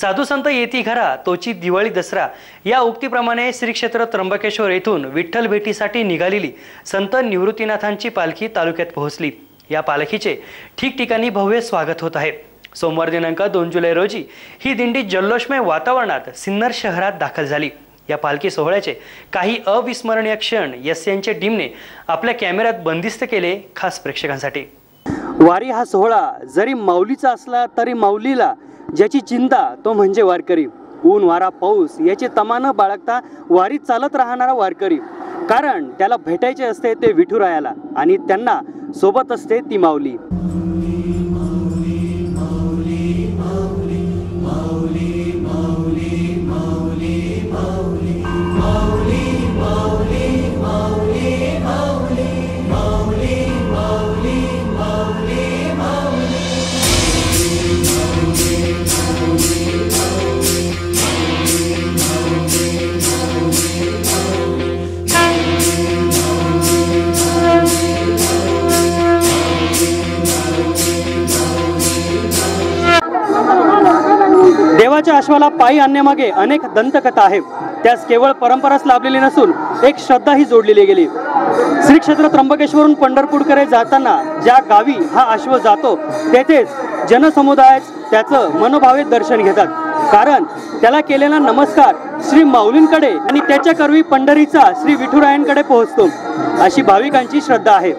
साधू संत येती घरा तोची दिवाळी दसरा. या उक्तीप्रमाणे श्री क्षेत्र त्र्यंबकेश्वर येथून विठ्ठल भेटीसाठी निघालेली संत निवृत्तीनाथांची पालखी तालुक्यात पोहोचली. या पालखीचे ठिकठिकाणी भव्य स्वागत होत आहे. सोमवार दिनांक दोन जुलै रोजी ही दिंडी जल्लोषमय वातावरणात सिन्नर शहरात दाखल झाली. या पालखी सोहळ्याचे काही अविस्मरणीय क्षण यस यांच्या टीमने आपल्या कॅमेऱ्यात बंदिस्त केले खास प्रेक्षकांसाठी. वारी हा सोहळा जरी माऊलीचा असला तरी माऊलीला ज्याची चिंता तो म्हणजे वारकरी. ऊन वारा पाऊस याची तमानं बाळगता वारीत चालत राहणारा वारकरी. कारण त्याला भेटायचे असते ते विठुरायाला आणि त्यांना सोबत असते ती माऊली. देवाच्या अश्वाला पायी आणण्यामागे अनेक दंतकथा आहेत. त्यास केवळ परंपराच लाभलेली नसून एक श्रद्धाही जोडलेली गेली. श्री क्षेत्र त्र्यंबकेश्वरून पंढरपूरकडे जाताना ज्या गावी हा अश्व जातो तेथेच जनसमुदाय त्याचं मनोभावे दर्शन घेतात. कारण त्याला केलेला नमस्कार श्री माऊलींकडे आणि त्याच्या करवी पंढरीचा श्री विठुरायांकडे पोहोचतो अशी भाविकांची श्रद्धा आहे.